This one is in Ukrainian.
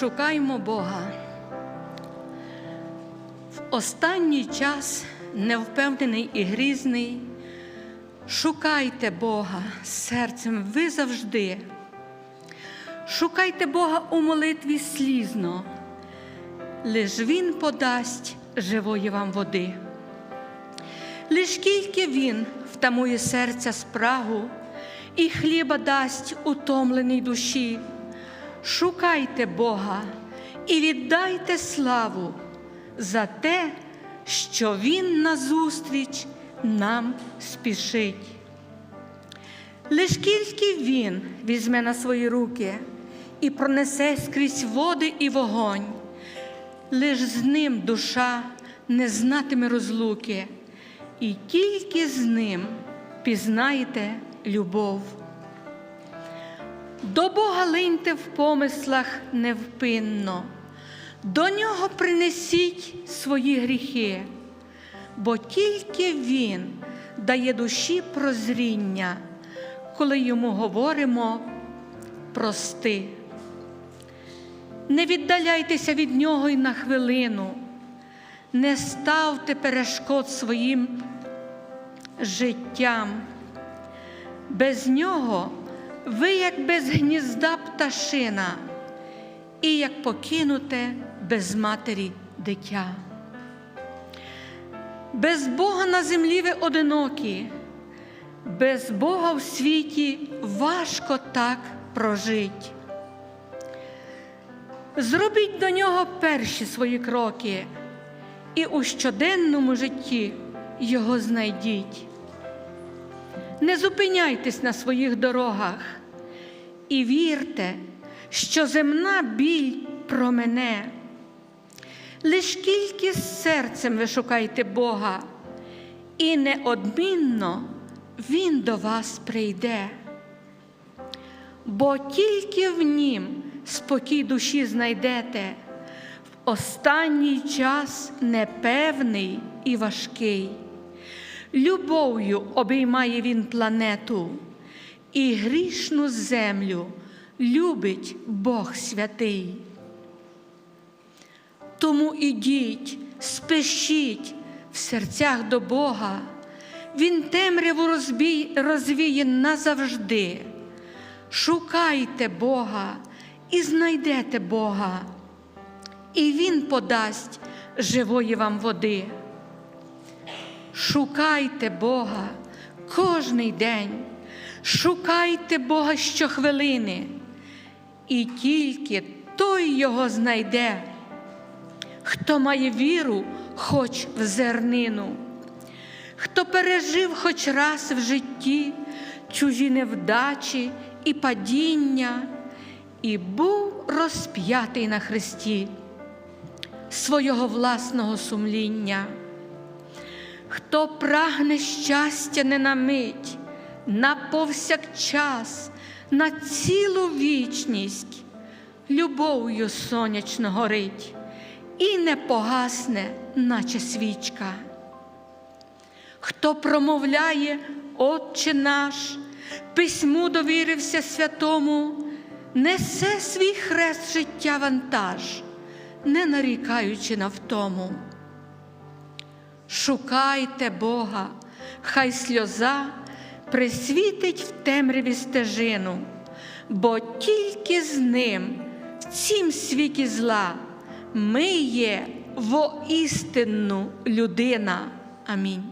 Шукаймо Бога. В останній час невпевнений і грізний. Шукайте Бога серцем ви завжди. Шукайте Бога у молитві слізно, лиш Він подасть живої вам води. Лиш тільки Він втамує серця спрагу і хліба дасть утомленій душі. Шукайте Бога і віддайте славу за те, що Він назустріч нам спішить. Лиш тільки Він візьме на свої руки і пронесе скрізь води і вогонь, лиш з ним душа не знатиме розлуки, і тільки з ним пізнаєте любов. До Бога линьте в помислах невпинно, до нього принесіть свої гріхи, бо тільки Він дає душі прозріння, коли йому говоримо прости. Не віддаляйтеся від нього й на хвилину, не ставте перешкод своїм життям. Без нього ви як без гнізда пташина, і як покинуте без матері дитя. Без Бога на землі ви одинокі, без Бога в світі важко так прожить. Зробіть до нього перші свої кроки, і у щоденному житті його знайдіть. Не зупиняйтесь на своїх дорогах і вірте, що земна біль промене. Лиш тільки з серцем ви шукайте Бога, і неодмінно Він до вас прийде. Бо тільки в Нім спокій душі знайдете в останній час непевний і важкий. Любов'ю обіймає він планету, і грішну землю любить Бог святий. Тому ідіть, спешіть в серцях до Бога, Він темряву розбій, розвіє назавжди. Шукайте Бога і знайдете Бога, і Він подасть живої вам води. Шукайте Бога кожний день, шукайте Бога щохвилини, і тільки той його знайде, хто має віру хоч в зернину, хто пережив хоч раз в житті чужі невдачі і падіння, і був розп'ятий на хресті свого власного сумління. Хто прагне щастя не на мить, на повсякчас, на цілу вічність, любов'ю сонячно горить і не погасне, наче свічка. Хто промовляє, Отче наш, письму довірився святому, несе свій хрест життя вантаж, не нарікаючи на втому. Шукайте Бога, хай сльоза присвітить в темряві стежину, бо тільки з ним в цім світі зла ми є воістинну людина. Амінь.